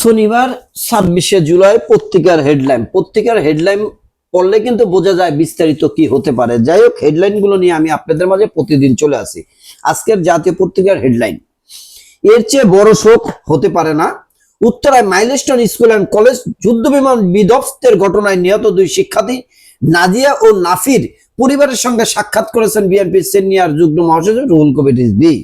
শনিবার ছাব্বিশে জুলাই পত্রিকার হেডলাইন। পত্রিকার হেডলাইন পড়লে কিন্তু বোঝা যায় বিস্তারিত কি হতে পারে। যাই হোক হেডলাইনগুলো নিয়ে আমি আপনাদের মাঝে প্রতিদিন চলে আসি। আজকের জাতীয় পত্রিকার হেডলাইন। এর চেয়ে বড় শোক হতে পারে না। উত্তরায় মাইলস্টোন স্কুল অ্যান্ড কলেজ যুদ্ধ বিমান বিধ্বস্তের ঘটনায় নিহত দুই শিক্ষার্থী নাজিয়া ও নাফির পরিবারের সঙ্গে সাক্ষাৎ করেছেন বিএনপির সিনিয়র যুগ্ম মহাসচিব রুহুল কবির রিজভী।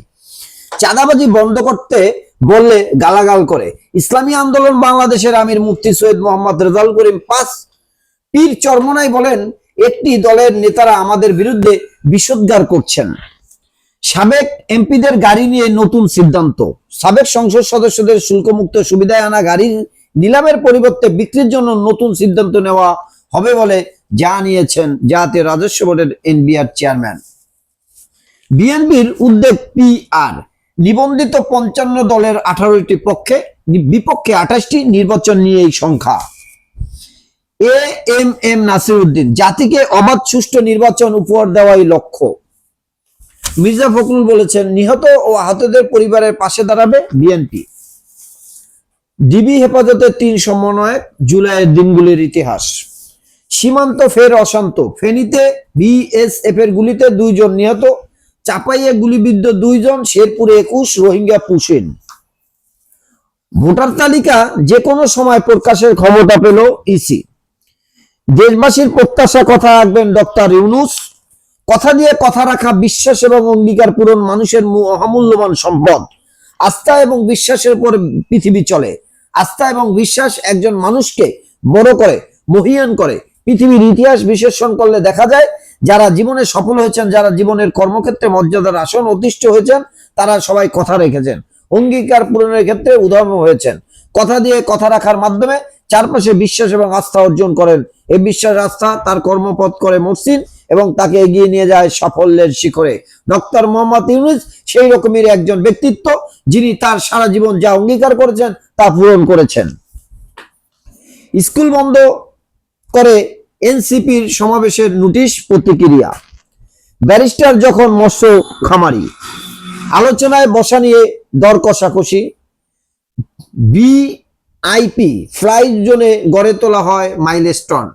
চাঁদাবাজি বন্ধ করতে বললে গালাগাল করে। ইসলামী আন্দোলন বাংলাদেশের আমির মুফতি সৈয়দ মোহাম্মদ রেজাউল করিম পাঁচ পীর চরমনাই বলেন, একটি দলের নেতারা আমাদের বিরুদ্ধে বিষোদ্গার করছেন। সাবেক এমপিদের গাড়ি নিয়ে নতুন সিদ্ধান্ত। সাবেক সংসদ সদস্যদের শুল্কমুক্ত সুবিধায় আনা গাড়ির নিলামের পরিবর্তে বিক্রির জন্য নতুন সিদ্ধান্ত নেওয়া হবে বলে জানিয়েছেন জাতীয় রাজস্ব বোর্ডের এনবিআর চেয়ারম্যান। বিএনপির উদ্যোগ পিআর নিবন্ধিত পঞ্চান্ন দলের আঠারোটি পক্ষে বিপক্ষে আঠাশটি নির্বাচন নিয়ে এই সংখ্যা। A M M Nasir Uddin জাতিকে অবাধ সুষ্ঠু নির্বাচন উপহার দেওয়াই লক্ষ্য। মির্জা ফখরুল বলেছেন, নিহত ও আহতদের পরিবারের পাশে দাঁড়াবে বিএনপি। ডিবি হেফাজতের তিন সমন্বয়ক, জুলাইয়ের দিনগুলির ইতিহাস। সীমান্ত ফের অশান্ত, ফেনীতে বিএসএফ এর গুলিতে দুইজন নিহত চাপাইয়ে গুলিবিদ্ধ দুইজন শেরপুরে একুশ, রোহিঙ্গা পুষেন। ভোটার তালিকা যে কোনো সময় প্রকাশের ক্ষমতা পেল ইসি। দেশবাসীর প্রত্যাশা কথা রাখবেন ডক্টর ইউনুস। কথা দিয়ে কথা রাখা বিশ্বাস এবং অঙ্গীকার পূরণ মানুষের অমূল্যবান সম্পদ। আস্থা এবং বিশ্বাসের উপর পৃথিবী চলে। আস্থা এবং বিশ্বাস একজন মানুষকে বড় করে, মহিয়ান করে পৃথিবীর ইতিহাস বিশ্লেষণ করলে দেখা যায়, যারা জীবনে সফল হয়েছেন, যারা জীবনের কর্মক্ষেত্রে মর্যাদার আসন অতিষ্ঠ হয়েছেন, তারা সবাই কথা রেখেছেন, অঙ্গীকার পূরণের ক্ষেত্রে উদাহরণ হয়েছেন। কথা দিয়ে কথা রাখার মাধ্যমে চারপাশে বিশ্বাস এবং আস্থা অর্জন করেন। এই বিশ্বাস, আস্থা তার কর্মপথ করে মসৃণ এবং তাকে এগিয়ে নিয়ে যায় সাফল্যের শিখরে। ডক্টর মোহাম্মদ ইউনুস সেই রকমের একজন ব্যক্তিত্ব, যিনি তার সারা জীবন যা অঙ্গীকার করেছেন, তা পূরণ করেছেন। স্কুল বন্ধ করে এনসিপির সমাবেশের নোটিশ প্রতিক্রিয়া। ব্যারিস্টার যখন মৎস্য খামারি, আলোচনায় বসা নিয়ে দর কষাকষি। বিআইপি ফ্লাইট জোনে গড়ে তোলা হয় মাইলস্টোন।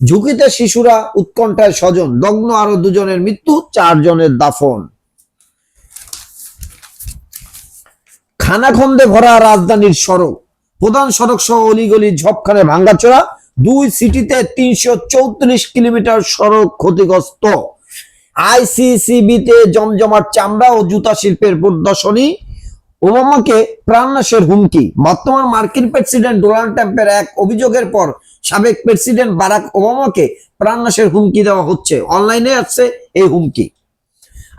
ঝুঁকিতে শিশুরা, উৎকণ্ঠায় স্বজন দগ্ন আরও দুজনের মৃত্যু, চারজনের দাফন। খানাখন্দে ভরা রাজধানীর সড়ক, প্রধান সড়ক সহ অলিগলি ঝপখানে ভাঙ্গাচোরা দুই সিটিতে তিনশো চৌত্রিশ কিলোমিটার সড়ক ক্ষতিগ্রস্ত। আইসিসিবিতে জমজমাট চামড়া ও জুতা শিল্পের প্রদর্শনী। ওবামাকে প্রাণনাশের হুমকি। বর্তমান মার্কিন প্রেসিডেন্ট ডোনাল্ড ট্রাম্পের এক অভিযোগের পর সাবেক প্রেসিডেন্ট বারাক ওবামাকে প্রাণনাশের হুমকি দেওয়া হচ্ছে। অনলাইনে আসছে এই হুমকি।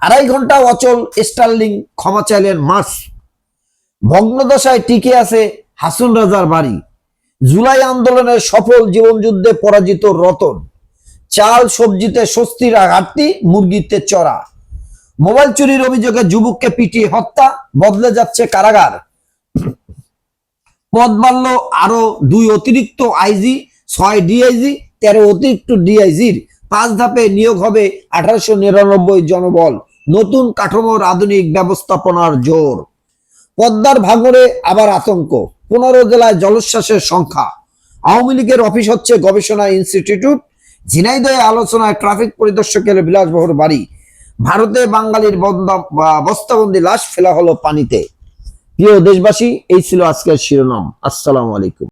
আড়াই ঘণ্টা অচল স্টার্লিং ক্ষমা চাইলেন মার্স। ভগ্নদশায় টিকে আছে হাসুন রাজার বাড়ি। জুলাই আন্দোলনের সফল জীবনযুদ্ধে পরাজিত রতন। চাল, সবজিতে স্বস্তির ঘাটতি, মুরগিতে চড়া। মোবাইল চুরির অভিযোগে যুবককে পিটিয়ে হত্যা, বদলে যাচ্ছে কারাগার। পদ বাড়ল আরও দুই অতিরিক্ত আইজি, ছয় ডিআইজি, তেরো অতিরিক্ত ডিআইজির। পাঁচ ধাপে নিয়োগ হবে আঠারোশো নিরানব্বই জনবল। নতুন কাঠামোর আধুনিক ব্যবস্থাপনার জোর। পদ্মার ভাঙরে আবার আতঙ্ক। পনেরো জেলায় জলোচ্ছ্বাসের সংখ্যা। আওয়ামী লীগের অফিস হচ্ছে গবেষণা ইনস্টিটিউট। ঝিনাইদহে আলোচনায় ট্রাফিক পরিদর্শকের বিলাসবহর বাড়ি। ভারতে বাঙালির বস্তাবন্দি লাশ ফেলা হলো পানিতে। প্রিয় দেশবাসী, এই ছিল আজকের শিরোনাম। আসসালামু আলাইকুম।